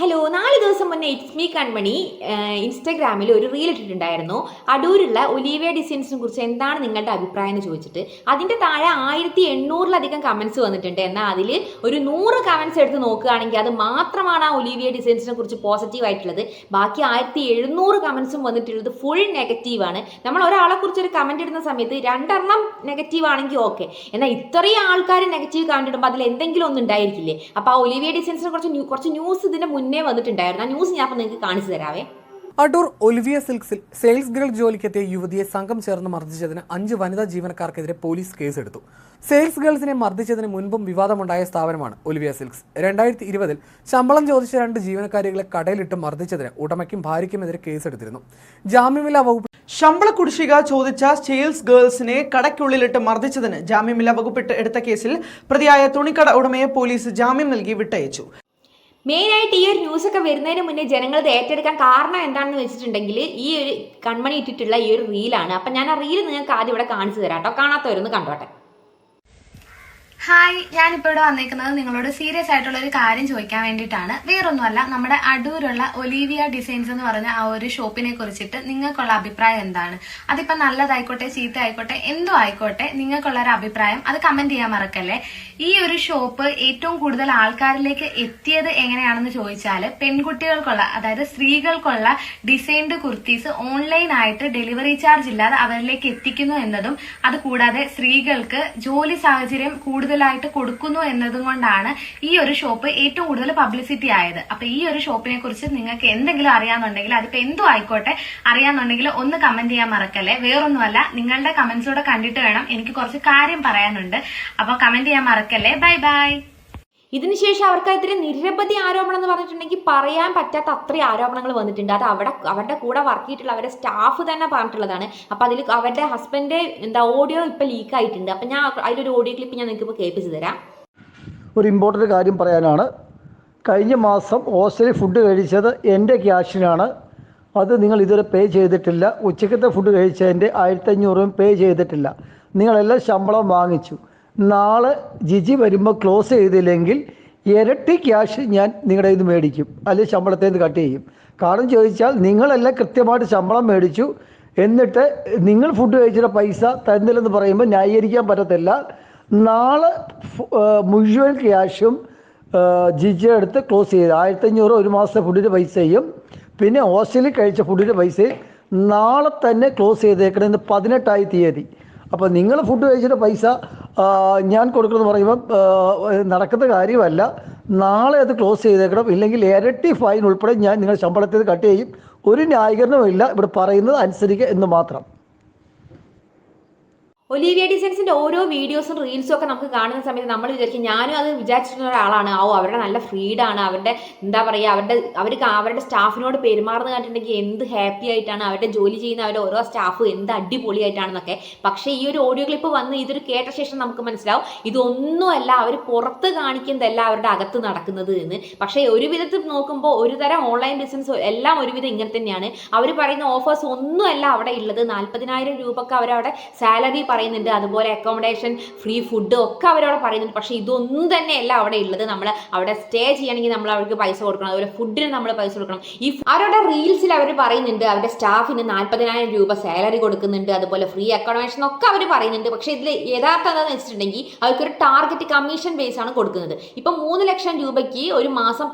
Hello നാല് ദിവസം മുന്നേ ഇറ്റ്സ് മീ കൺമണി ഇൻസ്റ്റാഗ്രാമിൽ ഒരു റീൽ ഇട്ടിട്ടുണ്ടായിരുന്നു. അടൂരുള്ള ഒലീവിയ ഡിസൈൻസിനെ കുറിച്ച് എന്താണ് നിങ്ങളുടെ അഭിപ്രായം എന്ന് ചോദിച്ചിട്ട് അതിന്റെ താഴെ ആയിരത്തി എണ്ണൂറിലധികം കമൻസ് വന്നിട്ടുണ്ട്. എന്നാൽ അതിൽ ഒരു നൂറ് കമൻസ് എടുത്ത് നോക്കുകയാണെങ്കിൽ അത് മാത്രമാണ് ആ ഒലീവിയ ഡിസൈൻസിനെ കുറിച്ച് പോസിറ്റീവ് ആയിട്ടുള്ളത്. ബാക്കി ആയിരത്തി എഴുന്നൂറ് കമൻസും വന്നിട്ടുള്ളത് ഫുൾ നെഗറ്റീവാണ് നമ്മൾ ഒരാളെ കുറിച്ച് ഒരു കമന്റ് ഇടുന്ന സമയത്ത് രണ്ടെണ്ണം നെഗറ്റീവ് ആണെങ്കിൽ ഓക്കെ എന്നാൽ ഇത്രയും ആൾക്കാർ നെഗറ്റീവ് കമന്റ് ഇടുമ്പോൾ അതിൽ എന്തെങ്കിലും ഒന്നും ഉണ്ടായിരിക്കില്ലേ? അപ്പോൾ ആ ഒലീവിയ ഡിസൈൻസിനെ കുറച്ച് കുറച്ച് ന്യൂസ് ഇതിന് മുന്നേ വന്നിട്ടുണ്ടായിരുന്നു ആ ന്യൂസ് ഞാൻ അപ്പോൾ നിങ്ങൾക്ക് കാണിച്ചു തരാവേ. അടൂർ ഒലിവിയ സിൽക്സിൽ സെയിൽസ് ഗേൾ ജോലിക്കെത്തിയ യുവതിയെ സംഘം ചേർന്ന് മർദ്ദിച്ചതിന് അഞ്ച് വനിതാ ജീവനക്കാർക്കെതിരെ പോലീസ് കേസെടുത്തു. സെയിൽസ് ഗേൾസിനെ മർദ്ദിച്ചതിന് മുൻപും വിവാദമുണ്ടായ സ്ഥാപനമാണ് ഒലിവിയ സിൽക്സ്. രണ്ടായിരത്തി ഇരുപതിൽ ശമ്പളം ചോദിച്ച രണ്ട് ജീവനക്കാരികളെ കടയിലിട്ട് മർദ്ദിച്ചതിന് ഉടമയ്ക്കും ഭാര്യയ്ക്കുമെതിരെ കേസെടുത്തിരുന്നു. ജാമ്യമില്ലാ വകുപ്പ് ശമ്പള കുടിശ്ശിക ചോദിച്ച സെയിൽസ് ഗേൾസിനെ കടയ്ക്കുള്ളിലിട്ട് മർദ്ദിച്ചതിന് ജാമ്യമില്ലാ വകുപ്പിട്ട് എടുത്ത കേസിൽ പ്രതിയായ തുണിക്കട ഉടമയെ പോലീസ് ജാമ്യം നൽകി വിട്ടയച്ചു. മെയിനായിട്ട് ഈ ഒരു ന്യൂസൊക്കെ വരുന്നതിന് മുന്നേ ജനങ്ങൾ ഇത് ഏറ്റെടുക്കാൻ കാരണം എന്താണെന്ന് വെച്ചിട്ടുണ്ടെങ്കിൽ ഈ ഒരു കൺമണി ഇട്ടിട്ടുള്ള ഈ ഒരു റീലാണ് അപ്പം ഞാൻ ആ റീൽ നിങ്ങൾക്ക് ആദ്യം ഇവിടെ കാണിച്ചു തരാം കേട്ടോ. കാണാത്തവരൊന്ന് കണ്ടോട്ടെ. ഹായ് ഞാനിപ്പോൾ ഇവിടെ വന്നിരിക്കുന്നത് നിങ്ങളോട് സീരിയസ് ആയിട്ടുള്ള ഒരു കാര്യം ചോദിക്കാൻ വേണ്ടിയിട്ടാണ്. വേറൊന്നുമല്ല നമ്മുടെ അടൂരുള്ള ഒലീവിയ ഡിസൈൻസ് എന്ന് പറഞ്ഞ ആ ഒരു ഷോപ്പിനെ കുറിച്ചിട്ട് നിങ്ങൾക്കുള്ള അഭിപ്രായം എന്താണ്? അതിപ്പോൾ നല്ലതായിക്കോട്ടെ ചീത്ത ആയിക്കോട്ടെ എന്തോ ആയിക്കോട്ടെ നിങ്ങൾക്കുള്ള ഒരു അഭിപ്രായം അത് കമന്റ് ചെയ്യാൻ മറക്കല്ലേ? ഈ ഒരു ഷോപ്പ് ഏറ്റവും കൂടുതൽ ആൾക്കാരിലേക്ക് എത്തിയത് എങ്ങനെയാണെന്ന് ചോദിച്ചാൽ പെൺകുട്ടികൾക്കുള്ള അതായത് സ്ത്രീകൾക്കുള്ള ഡിസൈൻഡ് കുർത്തീസ് ഓൺലൈൻ ആയിട്ട് ഡെലിവറി ചാർജ് ഇല്ലാതെ അവരിലേക്ക് എത്തിക്കുന്നു എന്നതും അത് കൂടാതെ സ്ത്രീകൾക്ക് ജോലി സാഹചര്യം കൂടുതലായിട്ട് കൊടുക്കുന്നു എന്നതും കൊണ്ടാണ് ഈ ഒരു ഷോപ്പ് ഏറ്റവും കൂടുതൽ പബ്ലിസിറ്റി ആയത്. അപ്പൊ ഈ ഒരു ഷോപ്പിനെ കുറിച്ച് നിങ്ങൾക്ക് എന്തെങ്കിലും അറിയാന്നുണ്ടെങ്കിൽ അതിപ്പോ എന്തും ആയിക്കോട്ടെ. അറിയാന്നുണ്ടെങ്കിൽ ഒന്ന് കമന്റ് ചെയ്യാൻ മറക്കല്ലേ? വേറൊന്നുമല്ല നിങ്ങളുടെ കമന്റ്സൂടെ കണ്ടിട്ട് വേണം എനിക്ക് കുറച്ച് കാര്യം പറയാനുണ്ട്. അപ്പൊ കമന്റ് ചെയ്യാൻ മറക്കല്ലേ ബൈ ബൈ. ഇതിനുശേഷം അവർക്കെതിരെ നിരവധി ആരോപണം എന്ന് പറഞ്ഞിട്ടുണ്ടെങ്കിൽ പറയാൻ പറ്റാത്ത അത്രയും ആരോപണങ്ങൾ വന്നിട്ടുണ്ട്. അത് അവിടെ അവരുടെ കൂടെ വർക്ക് ചെയ്തിട്ടുള്ള അവരുടെ സ്റ്റാഫ് തന്നെ പറഞ്ഞിട്ടുള്ളതാണ്. അപ്പോൾ അതിൽ അവരുടെ ഹസ്ബൻഡ് എന്താ ഓഡിയോ ഇപ്പോൾ ലീക്ക് ആയിട്ടുണ്ട്. അപ്പം ഞാൻ അതിലൊരു ഓഡിയോ ക്ലിപ്പ് ഞാൻ നിങ്ങൾക്ക് ഇപ്പോൾ കേൾപ്പിച്ച് തരാം. ഒരു ഇമ്പോർട്ടന്റ് കാര്യം പറയാനാണ്. കഴിഞ്ഞ മാസം ഹോസ്റ്റലിൽ ഫുഡ് കഴിച്ചത് എന്റെ ക്യാഷിനാണ് അത് നിങ്ങൾ ഇതുവരെ പേ ചെയ്തിട്ടില്ല. ഉച്ചക്കത്തെ ഫുഡ് കഴിച്ചതിന്റെ ആയിരത്തഞ്ഞൂറും പേ ചെയ്തിട്ടില്ല. നിങ്ങളെല്ലാം ശമ്പളം വാങ്ങിച്ചു. നാളെ ജിജി വരുമ്പോൾ ക്ലോസ് ചെയ്തില്ലെങ്കിൽ ഇരട്ടി ക്യാഷ് ഞാൻ നിങ്ങളുടെ ഇത് മേടിക്കും. അല്ലെങ്കിൽ ശമ്പളത്തിൽ നിന്ന് കട്ട് ചെയ്യും. കാരണം ചോദിച്ചാൽ നിങ്ങളെല്ലാം കൃത്യമായിട്ട് ശമ്പളം മേടിച്ചു. എന്നിട്ട് നിങ്ങൾ ഫുഡ് കഴിച്ചിട്ട് പൈസ തരുന്നില്ലെന്ന് പറയുമ്പോൾ ന്യായീകരിക്കാൻ പറ്റത്തില്ല. നാളെ മുഴുവൻ ക്യാഷും ജിജി അടുത്ത് ക്ലോസ് ചെയ്ത് ആയിരത്തഞ്ഞൂറ് ഒരു മാസത്തെ ഫുഡിന്റെ പൈസയും പിന്നെ ഹോസ്റ്റലിൽ കഴിച്ച ഫുഡിന്റെ പൈസയും നാളെ തന്നെ ക്ലോസ് ചെയ്തേക്കണമെന്ന് പതിനെട്ടായി തീയതി. അപ്പോൾ നിങ്ങൾ ഫുഡ് കഴിച്ചിട്ട് പൈസ ഞാൻ കൊടുക്കണമെന്ന് പറയുമ്പോൾ നടക്കുന്ന കാര്യമല്ല. നാളെ അത് ക്ലോസ് ചെയ്തേക്കണം. ഇല്ലെങ്കിൽ ഇരട്ടി ഫൈൻ ഉൾപ്പെടെ ഞാൻ നിങ്ങളുടെ ശമ്പളത്തിൽ കട്ട് ചെയ്യും. ഒരു ന്യായീകരണവും ഇല്ല ഇവിടെ പറയുന്നത് അനുസരിക്കുക എന്ന് മാത്രം. ഒലീവിയ ഡിസൈൻസിന്റെ ഓരോ വീഡിയോസും റീൽസും ഒക്കെ നമുക്ക് കാണുന്ന സമയത്ത് നമ്മൾ വിചാരിക്കും ഞാനും അത് വിചാരിച്ചിരുന്ന ഒരാളാണ്. ഓ അവരുടെ നല്ല ഫ്രീഡാണ്. അവരുടെ എന്താ പറയുക അവരുടെ അവർ അവരുടെ സ്റ്റാഫിനോട് പെരുമാറുന്ന കണ്ടിട്ടുണ്ടെങ്കിൽ എന്ത് ഹാപ്പി ആയിട്ടാണ് അവരുടെ ജോലി ചെയ്യുന്ന അവരുടെ ഓരോ സ്റ്റാഫും എന്ത് അടിപൊളിയായിട്ടാണെന്നൊക്കെ. പക്ഷേ ഈ ഒരു ഓഡിയോ ക്ലിപ്പ് വന്ന് ഇതൊരു കേട്ട ശേഷം നമുക്ക് മനസ്സിലാവും ഇതൊന്നുമല്ല അവർ പുറത്ത് കാണിക്കുന്നതല്ല അവരുടെ അകത്ത് നടക്കുന്നത് എന്ന്. പക്ഷേ ഒരു വിധത്തിൽ നോക്കുമ്പോൾ ഒരു തരം ഓൺലൈൻ ബിസിനസ് എല്ലാം ഒരുവിധം ഇങ്ങനെ തന്നെയാണ്. അവർ പറയുന്ന ഓഫേഴ്സ് ഒന്നുമല്ല അവിടെ ഉള്ളത്. നാൽപ്പതിനായിരം രൂപക്ക് അവരവിടെ സാലറി പറയുന്നുണ്ട്. അതുപോലെ അക്കോമഡേഷൻ ഫ്രീ ഫുഡ് ഒക്കെ അവരവിടെ പറയുന്നുണ്ട്. പക്ഷേ ഇതൊന്നും തന്നെയല്ല അവിടെ ഉള്ളത്. നമ്മൾ അവിടെ സ്റ്റേ ചെയ്യണമെങ്കിൽ നമ്മൾ അവർക്ക് പൈസ കൊടുക്കണം. അതുപോലെ ഫുഡിന് നമ്മൾ പൈസ കൊടുക്കണം. ഈ അവരുടെ റീൽസിൽ അവർ പറയുന്നുണ്ട്. അവരുടെ സ്റ്റാഫിന് നാൽപ്പതിനായിരം രൂപ സാലറി കൊടുക്കുന്നുണ്ട്. അതുപോലെ ഫ്രീ അക്കോമഡേഷൻ ഒക്കെ അവർ പറയുന്നുണ്ട്. പക്ഷേ ഇതിൽ യഥാർത്ഥം എന്താണെന്ന് വെച്ചിട്ടുണ്ടെങ്കിൽ അവർക്കൊരു ടാർഗറ്റ് കമ്മീഷൻ ബേസ് ആണ് കൊടുക്കുന്നത്. ഇപ്പം മൂന്ന് ലക്ഷം രൂപയ്ക്ക് ഒരു മാസം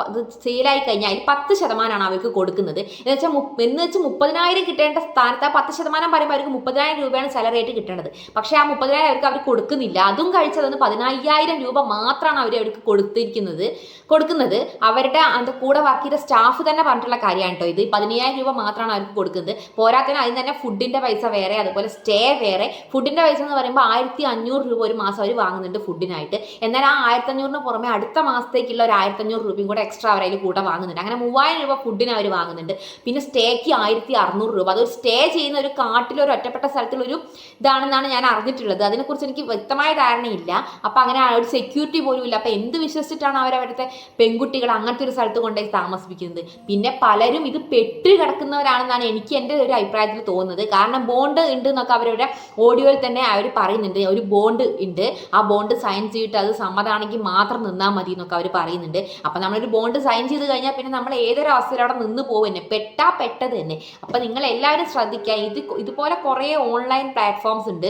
സെയിലായി കഴിഞ്ഞാൽ അതിൽ പത്ത് ശതമാനമാണ് അവർക്ക് കൊടുക്കുന്നത്. എന്ന് വെച്ചാൽ എന്ന് വെച്ചാൽ മുപ്പതിനായിരം കിട്ടേണ്ട സ്ഥാനത്ത് ആ പത്ത് ശതമാനം പറയുമ്പോൾ അവർക്ക് മുപ്പതിനായിരം രൂപയാണ് സാലറി ആയിട്ട് കിട്ടേണ്ടത്. പക്ഷേ ആ മുപ്പതിനായിരം അവർക്ക് അവർ കൊടുക്കുന്നില്ല. അതും കഴിച്ചതെന്ന് പതിനയ്യായിരം രൂപ മാത്രമാണ് അവർ അവർക്ക് കൊടുത്തിരിക്കുന്നത്. കൊടുക്കുന്നത്. അവരുടെ അത് കൂടെ വർക്ക് ചെയ്ത സ്റ്റാഫ് തന്നെ പറഞ്ഞിട്ടുള്ള കാര്യമാണ് കേട്ടോ ഇത്. പതിനയ്യായിരം രൂപ മാത്രമാണ് അവർക്ക് കൊടുക്കുന്നത്. പോരാത്തതിന് അതിന് തന്നെ ഫുഡിന്റെ പൈസ വേറെ അതുപോലെ സ്റ്റേ വേറെ. ഫുഡിന്റെ പൈസ എന്ന് പറയുമ്പോൾ ആയിരത്തി അഞ്ഞൂറ് രൂപ ഒരു മാസം അവർ വാങ്ങുന്നുണ്ട് ഫുഡിനായിട്ട് എന്നാൽ ആ ആയിരത്തി അഞ്ഞൂറിന് പുറമെ അടുത്ത മാസത്തേക്കുള്ള ഒരു ആയിരത്തി അഞ്ഞൂറ് രൂപയും കൂടെ എക്സ്ട്രാ അവർ അതിൽ കൂടെ വാങ്ങുന്നുണ്ട്. അങ്ങനെ മൂവായിരം രൂപ ഫുഡിന് അവർ വാങ്ങുന്നുണ്ട്. പിന്നെ സ്റ്റേക്ക് ആയിരത്തി അറുന്നൂറ് രൂപ. അതൊരു സ്റ്റേ ചെയ്യുന്ന ഒരു കാട്ടിലൊരു ഒറ്റപ്പെട്ട സ്ഥലത്തുള്ളൊരു ഇതാണെന്നാണ് ഞാൻ അറിഞ്ഞിട്ടുള്ളത്. അതിനെക്കുറിച്ച് എനിക്ക് വ്യക്തമായ ധാരണയില്ല. അപ്പം അങ്ങനെ ഒരു സെക്യൂരിറ്റി പോലും ഇല്ല. അപ്പം എന്ത് വിശ്വസിച്ചിട്ടാണ് അവർ അവിടുത്തെ പെൺകുട്ടികൾ അങ്ങനത്തെ ഒരു സ്ഥലത്ത് കൊണ്ടുപോയി താമസിപ്പിക്കുന്നത്? പിന്നെ പലരും ഇത് പെട്ടി കിടക്കുന്നവരാണെന്നാണ് എനിക്ക് എന്റെ ഒരു അഭിപ്രായത്തിൽ തോന്നുന്നത്. കാരണം ബോണ്ട് ഉണ്ട് എന്നൊക്കെ അവരുടെ ഓഡിയോയിൽ തന്നെ അവർ പറയുന്നുണ്ട്. ഒരു ബോണ്ട് ഉണ്ട്. ആ ബോണ്ട് സൈൻ ചെയ്തിട്ട് അത് സമ്മതമാണെങ്കിൽ മാത്രം നിന്നാൽ മതി എന്നൊക്കെ അവർ പറയുന്നുണ്ട്. അപ്പം നമ്മളൊരു ബോണ്ട് സൈൻ ചെയ്ത് കഴിഞ്ഞാൽ പിന്നെ നമ്മൾ ഏതൊരു അവസ്ഥയിൽ അവിടെ നിന്ന് പോകും തന്നെ പെട്ടാ പെട്ടത് തന്നെ. അപ്പം നിങ്ങൾ എല്ലാവരും ശ്രദ്ധിക്കുക. ഇത് ഇതുപോലെ കുറേ ഓൺലൈൻ പ്ലാറ്റ്ഫോംസ് ഉണ്ട്.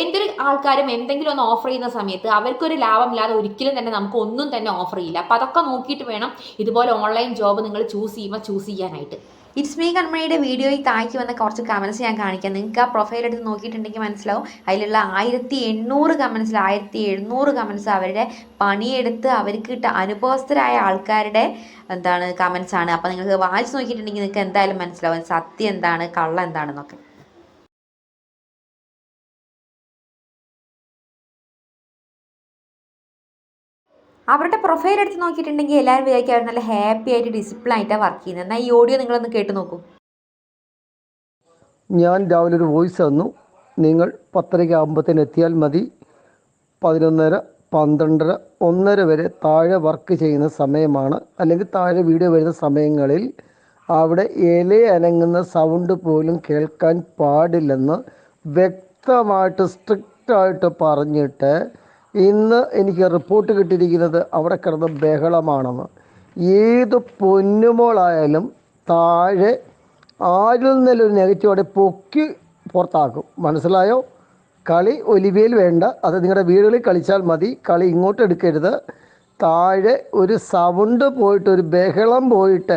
എന്തൊരു ആൾക്കാരും എന്തെങ്കിലും ഒന്ന് ഓഫർ ചെയ്യുന്ന സമയത്ത് അവർക്കൊരു ലാഭമില്ലാതെ ഒരിക്കലും തന്നെ നമുക്ക് ഒന്നും തന്നെ ഓഫർ ചെയ്യില്ല. അപ്പം അതൊക്കെ നോക്കിയിട്ട് വേണം ഇതുപോലെ ഓൺലൈൻ ജോബ് നിങ്ങൾ ചൂസ് ചെയ്യുമ്പോൾ ചൂസ് ചെയ്യാനായിട്ട്. ഇറ്റ്സ് മീ കൺമണിയുടെ വീഡിയോയിൽ താഴേക്ക് വന്ന കുറച്ച് കമൻസ് ഞാൻ കാണിക്കാം. നിങ്ങൾക്ക് ആ പ്രൊഫൈൽ എടുത്ത് നോക്കിയിട്ടുണ്ടെങ്കിൽ മനസ്സിലാവും. അതിലുള്ള ആയിരത്തി എണ്ണൂറ് കമൻസിൽ ആയിരത്തി എഴുന്നൂറ് കമൻസ് അവരുടെ പണിയെടുത്ത് അവർക്ക് കിട്ട അനുഭവസ്ഥരായ ആൾക്കാരുടെ എന്താണ് കമൻസ് ആണ്. അപ്പോൾ നിങ്ങൾക്ക് വായിച്ച് നോക്കിയിട്ടുണ്ടെങ്കിൽ നിങ്ങൾക്ക് എന്തായാലും മനസ്സിലാവും. സത്യം എന്താണ് കള്ള എന്താണെന്നൊക്കെ. അവരുടെ പ്രൊഫൈൽ എടുത്ത് നോക്കിയിട്ടുണ്ടെങ്കിൽ എല്ലാവരും വിചാരിക്കും അവർ നല്ല ഹാപ്പി ആയിട്ട് ഡിസിപ്ലിൻ ആയിട്ടാണ് വർക്ക് ചെയ്യുന്നത്. എന്നാൽ ഈ ഓഡിയോ നിങ്ങളൊന്ന് കേട്ട് നോക്കൂ. ഞാൻ രാവിലെ ഒരു വോയിസ് തന്നു. നിങ്ങൾ പത്തരയ്ക്ക് ആകുമ്പോഴത്തേന് എത്തിയാൽ മതി. പതിനൊന്നര പന്ത്രണ്ടര ഒന്നര വരെ താഴെ വർക്ക് ചെയ്യുന്ന സമയമാണ്. അല്ലെങ്കിൽ താഴെ വീഡിയോ വരുന്ന സമയങ്ങളിൽ അവിടെ ഇല അനങ്ങുന്ന സൗണ്ട് പോലും കേൾക്കാൻ പാടില്ലെന്ന് വ്യക്തമായിട്ട് സ്ട്രിക്റ്റായിട്ട് പറഞ്ഞിട്ട് ഇന്ന് എനിക്ക് റിപ്പോർട്ട് കിട്ടിയിരിക്കുന്നത് അവിടെ കിടന്ന് ബഹളമാണെന്ന്. ഏത് പൊന്നുമോളായാലും താഴെ ആരിൽ നിന്നൊരു നെഗറ്റീവ് അവിടെ പൊക്കി പുറത്താക്കും. മനസ്സിലായോ? കളി ഒലിവയിൽ വേണ്ട. അത് നിങ്ങളുടെ വീടുകളിൽ കളിച്ചാൽ മതി. കളി ഇങ്ങോട്ട് എടുക്കരുത്. താഴെ ഒരു സൗണ്ട് പോയിട്ട് ഒരു ബഹളം പോയിട്ട്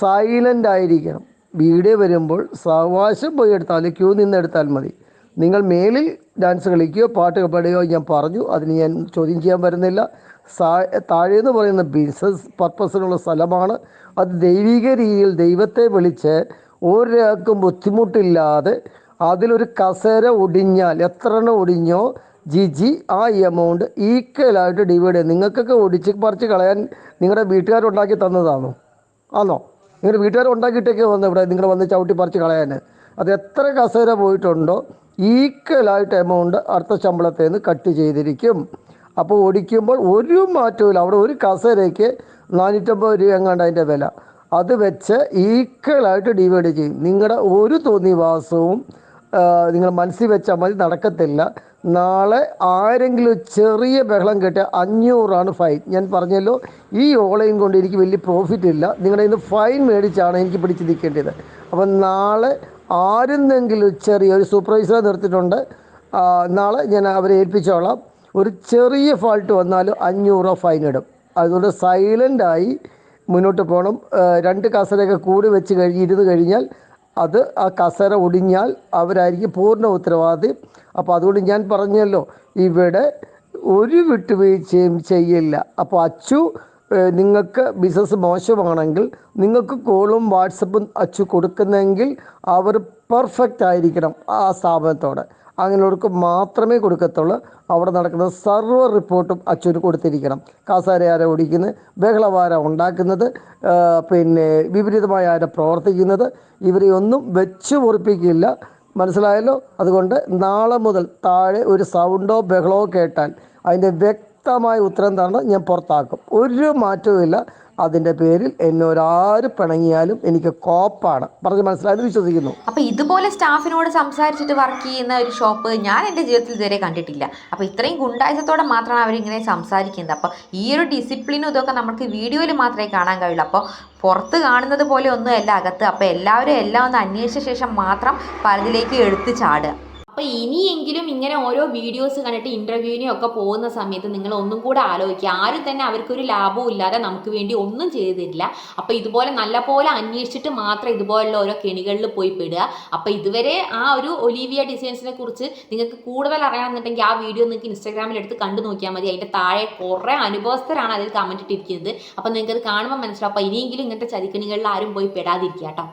സൈലന്റ് ആയിരിക്കണം. വീഡിയോ വരുമ്പോൾ സാവകാശം പോയി എടുത്താൽ ക്യൂ നിന്ന് എടുത്താൽ മതി. നിങ്ങൾ മേലിൽ ഡാൻസ് കളിക്കുകയോ പാട്ട് പാടുകയോ ഞാൻ പറഞ്ഞു. അതിന് ഞാൻ ചോദ്യം ചെയ്യാൻ വരുന്നില്ല. താഴെ എന്ന് പറയുന്ന ബിസിനസ് പർപ്പസിനുള്ള സ്ഥലമാണ്. അത് ദൈവിക രീതിയിൽ ദൈവത്തെ വിളിച്ച് ഒരാൾക്കും ബുദ്ധിമുട്ടില്ലാതെ അതിലൊരു കസേര ഒടിഞ്ഞാൽ എത്ര എണ്ണം ഒടിഞ്ഞോ ജിജി ആ എമൗണ്ട് ഈക്വലായിട്ട് ഡിവൈഡ് ചെയ്യും നിങ്ങൾക്കൊക്കെ ഒടിച്ച് പറിച്ച് കളയാൻ നിങ്ങളുടെ വീട്ടുകാരുണ്ടാക്കി തന്നതാണോ? ആണോ? നിങ്ങളുടെ വീട്ടുകാർ ഉണ്ടാക്കിയിട്ടൊക്കെ വന്ന് ഇവിടെ. നിങ്ങൾ വന്ന് ചവിട്ടി പറിച്ച് കളയാൻ അത് എത്ര കസേര പോയിട്ടുണ്ടോ ഈക്വലായിട്ട് എമൗണ്ട് അടുത്ത ശമ്പളത്തിൽ നിന്ന് കട്ട് ചെയ്തിരിക്കും. അപ്പോൾ ഓടിക്കുമ്പോൾ ഒരു മാറ്റവും അവിടെ ഒരു കസേരയ്ക്ക് നാനൂറ്റമ്പത് രൂപ എങ്ങാണ്ട് അതിന്റെ വില. അത് വെച്ച് ഈക്വലായിട്ട് ഡിവൈഡ് ചെയ്യും. നിങ്ങളുടെ ഒരു തോന്നിവാസവും വാസവും നിങ്ങൾ മനസ്സിൽ വെച്ചാൽ മതി നടക്കത്തില്ല. നാളെ ആരെങ്കിലും ചെറിയ ബഹളം കേട്ട് അഞ്ഞൂറാണ് ഫൈൻ ഞാൻ പറഞ്ഞല്ലോ ഈ ഓളയും കൊണ്ട് എനിക്ക് വലിയ പ്രോഫിറ്റ് ഇല്ല. നിങ്ങളുടെ ഇന്ന് ഫൈൻ മേടിച്ചാണ് എനിക്ക് പിടിച്ച് നിൽക്കേണ്ടത് അപ്പം നാളെ ആരുന്നെങ്കിലും ചെറിയ ഒരു സൂപ്പർവൈസറെ നിർത്തിയിട്ടുണ്ട് നാളെ ഞാൻ അവരെ ഏൽപ്പിച്ചോളാം. ഒരു ചെറിയ ഫാൾട്ട് വന്നാലും അഞ്ഞൂറ് ഫൈൻ ഇടും. അതുകൊണ്ട് സൈലന്റായി മുന്നോട്ട് പോകണം രണ്ട് കസരയൊക്കെ കൂടി വെച്ച് കഴിഞ്ഞ് ഇരുന്ന് കഴിഞ്ഞാൽ അത് ആ കസര ഒടിഞ്ഞാൽ അവരായിരിക്കും പൂർണ ഉത്തരവാദി. അപ്പോൾ അതുകൊണ്ട് ഞാൻ പറഞ്ഞല്ലോ ഇവിടെ ഒരു വിട്ടുവീഴ്ചയും ചെയ്യില്ല. അപ്പോൾ അച്ചു നിങ്ങൾക്ക് ബിസിനസ് മോശമാണെങ്കിൽ നിങ്ങൾക്ക് കോളും വാട്സപ്പും അച്ചു കൊടുക്കുന്നെങ്കിൽ അവർ പെർഫെക്റ്റ് ആയിരിക്കണം ആ സ്ഥാപനത്തോടെ. അങ്ങനെയുള്ളവർക്ക് മാത്രമേ കൊടുക്കത്തുള്ളൂ. അവിടെ നടക്കുന്ന സർവ റിപ്പോർട്ടും അച്ഛന് കൊടുത്തിരിക്കണം. കാസാര ആരെ ഓടിക്കുന്നത്? ബഹളവാര ഉണ്ടാക്കുന്നത്. പിന്നെ വിപരീതമായ ആര പ്രവർത്തിക്കുന്നത്? ഇവരെ ഒന്നും വെച്ച് മുറിപ്പിക്കില്ല. മനസ്സിലായല്ലോ? അതുകൊണ്ട് നാളെ മുതൽ താഴെ ഒരു സൗണ്ടോ ബഹളമോ കേട്ടാൽ അതിന്റെ വ്യക്തമായ ഉത്തരം തന്നെ ഞാൻ പുറത്താക്കും. ഒരു മാറ്റവും അതിന്റെ പേരിൽ എന്നൊരാര് പിണങ്ങിയാലും എനിക്ക് കോപ്പാണ്. പറഞ്ഞ് മനസ്സിലായത് വിശ്വസിക്കുന്നു. അപ്പൊ ഇതുപോലെ സ്റ്റാഫിനോട് സംസാരിച്ചിട്ട് വർക്ക് ചെയ്യുന്ന ഒരു ഷോപ്പ് ഞാൻ എന്റെ ജീവിതത്തിൽ ഇതുവരെ കണ്ടിട്ടില്ല. അപ്പൊ ഇത്രയും ഗുണ്ടായുസത്തോടെ മാത്രമാണ് അവരിങ്ങനെ സംസാരിക്കുന്നത്. അപ്പോൾ ഈ ഒരു ഡിസിപ്ലിനും ഇതൊക്കെ നമുക്ക് വീഡിയോയിൽ മാത്രമേ കാണാൻ കഴിയുള്ളൂ. അപ്പോൾ പുറത്ത് കാണുന്നത് പോലെ ഒന്നുമല്ല അകത്ത്. അപ്പോൾ എല്ലാവരും എല്ലാം ഒന്ന് അന്വേഷിച്ച ശേഷം മാത്രം പലതിലേക്ക് എടുത്തു ചാടുക. അപ്പോൾ ഇനിയെങ്കിലും ഇങ്ങനെ ഓരോ വീഡിയോസ് കണ്ടിട്ട് ഇന്റർവ്യൂവിനും ഒക്കെ പോകുന്ന സമയത്ത് നിങ്ങൾ ഒന്നും കൂടെ ആലോചിക്കുക. ആരും തന്നെ അവർക്കൊരു ലാഭവും ഇല്ലാതെ നമുക്ക് വേണ്ടി ഒന്നും ചെയ്തു തരില്ല അപ്പോൾ ഇതുപോലെ നല്ലപോലെ അന്വേഷിച്ചിട്ട് മാത്രം ഇതുപോലുള്ള ഓരോ കെണികളിൽ പോയി പെടുക. അപ്പോൾ ഇതുവരെ ആ ഒരു ഒലീവിയ ഡിസൈൻസിനെ കുറിച്ച് നിങ്ങൾക്ക് കൂടുതൽ അറിയണമെന്നുണ്ടെങ്കിൽ ആ വീഡിയോ നിങ്ങൾക്ക് ഇൻസ്റ്റാഗ്രാമിൽ എടുത്ത് കണ്ടു നോക്കിയാൽ മതി. അതിന്റെ താഴെ കുറേ അനുഭവസ്ഥരാണ് അതിൽ കമന്റ് ഇട്ടിരിക്കുന്നത്. അപ്പോൾ നിങ്ങൾക്ക് അത് കാണുമ്പോൾ മനസ്സിലാവും. അപ്പോൾ ഇനിയെങ്കിലും ഇങ്ങനത്തെ ചതിക്കണികളിൽ ആരും പോയി പെടാതിരിക്കുക കേട്ടോ.